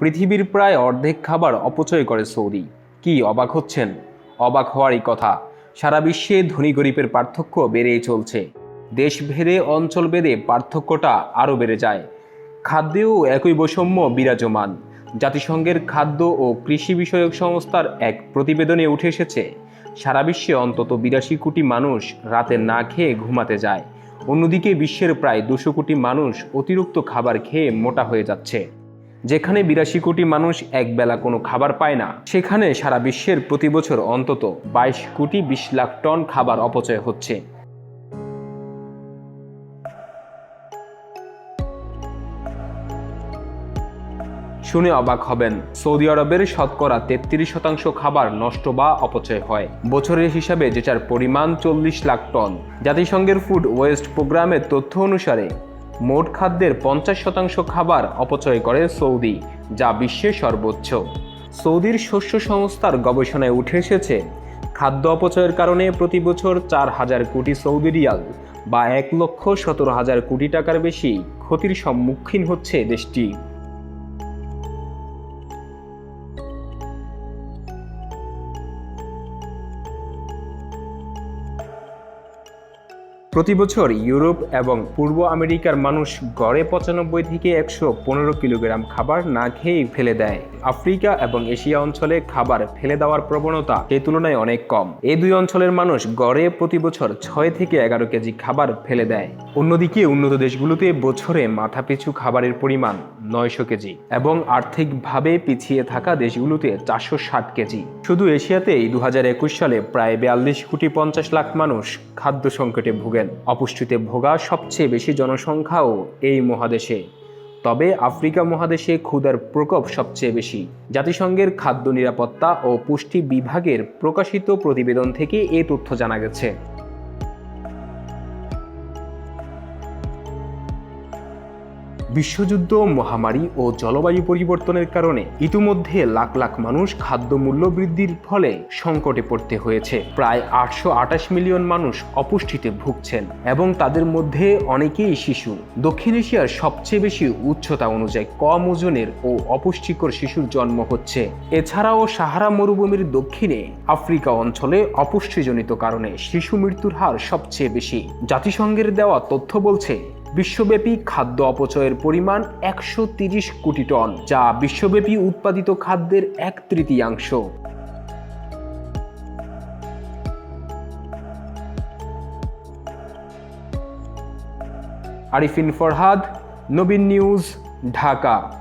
পৃথিবীর প্রায় অর্ধেক খাবার অপচয় করে সৌদি। কি অবাক হচ্ছেন? অবাক হওয়ারই কথা। সারা বিশ্বে ধনী গরিবের পার্থক্য বেড়েই চলছে। দেশভেদে অঞ্চলভেদে পার্থক্যটা আরও বেড়ে যায়। খাদ্যেও একই বৈষম্য বিরাজমান। জাতিসংঘের খাদ্য ও কৃষি বিষয়ক সংস্থার এক প্রতিবেদনে উঠে এসেছে, সারা বিশ্বে অন্তত বিরাশি কোটি মানুষ রাতে না খেয়ে ঘুমাতে যায়। অন্যদিকে বিশ্বের প্রায় দুশো কোটি মানুষ অতিরিক্ত খাবার খেয়ে মোটা হয়ে যাচ্ছে। যেখানে বিরাশি কোটি মানুষ একবেলা কোনো খাবার পায় না, সেখানে সারা বিশ্বের প্রতি বছর অন্তত বাইশ কোটি বিশ লাখ টন খাবার অপচয় হচ্ছে। শুনে অবাক হবেন, সৌদি আরবের শতকরা তেত্রিশ শতাংশ খাবার নষ্ট বা অপচয় হয়। বছরের হিসাবে যেটার পরিমাণ চল্লিশ লাখ টন। জাতিসংঘের ফুড ওয়েস্ট প্রোগ্রামের তথ্য অনুসারে মোট খাদ্যের পঞ্চাশ শতাংশ খাবার অপচয় করে সৌদি, যা বিশ্বের সর্বোচ্চ। সৌদির শস্য সংস্থার গবেষণায় উঠে এসেছে, খাদ্য অপচয়ের কারণে প্রতি বছর চার হাজার কোটি সৌদি রিয়াল বা এক লক্ষ সতেরো হাজার কোটি টাকার বেশি ক্ষতির সম্মুখীন হচ্ছে দেশটি। প্রতি বছর ইউরোপ এবং পূর্ব আমেরিকার মানুষ গড়ে পঁচানব্বই থেকে একশো পনেরো কিলোগ্রাম খাবার না খেয়েই ফেলে দেয়। আফ্রিকা এবং এশিয়া অঞ্চলে খাবার ফেলে দেওয়ার প্রবণতা এই তুলনায় অনেক কম। এই দুই অঞ্চলের মানুষ গড়ে প্রতি বছর ছয় থেকে এগারো কেজি খাবার ফেলে দেয়। অন্যদিকে উন্নত দেশগুলোতে বছরে মাথাপিছু খাবারের পরিমাণ নয়শো কেজি এবং আর্থিকভাবে পিছিয়ে থাকা দেশগুলোতে চারশো ষাট কেজি। শুধু এশিয়াতেই দু হাজার একুশ সালে প্রায় বিয়াল্লিশ কোটি পঞ্চাশ লাখ মানুষ খাদ্য সংকটে ভুগেন। অপুষ্টিতে ভোগা সবচেয়ে বেশি জনসংখ্যাও এই মহাদেশে। তবে আফ্রিকা মহাদেশে ক্ষুধার প্রকোপ সবচেয়ে বেশি। জাতিসংঘের খাদ্য নিরাপত্তা ও পুষ্টি বিভাগের প্রকাশিত প্রতিবেদন থেকে এ তথ্য জানা গেছে। বিশ্বযুদ্ধ, মহামারী ও জলবায়ু পরিবর্তনের কারণে ইতিমধ্যে লাখ লাখ মানুষ খাদ্য মূল্য বৃদ্ধির ফলে সংকটে পড়তে হয়েছে। প্রায় আটশো আটাশ মিলিয়ন মানুষ অপুষ্টিতে ভুগছেন এবং তাদের মধ্যে অনেকেই শিশু। দক্ষিণ এশিয়ার সবচেয়ে বেশি উচ্চতা অনুযায়ী কম ওজনের ও অপুষ্টিকর শিশুর জন্ম হচ্ছে। এছাড়াও সাহারা মরুভূমির দক্ষিণে আফ্রিকা অঞ্চলে অপুষ্টিজনিত কারণে শিশু মৃত্যুর হার সবচেয়ে বেশি। জাতিসংঘের দেওয়া তথ্য বলছে বিশ্বব্যাপী খাদ্য অপচয়ের পরিমাণ একশো তিরিশ কোটি টন, যা বিশ্বব্যাপী উৎপাদিত খাদ্যের এক তৃতীয়াংশ। আরিফিন ফরহাদ, নবীন নিউজ, ঢাকা।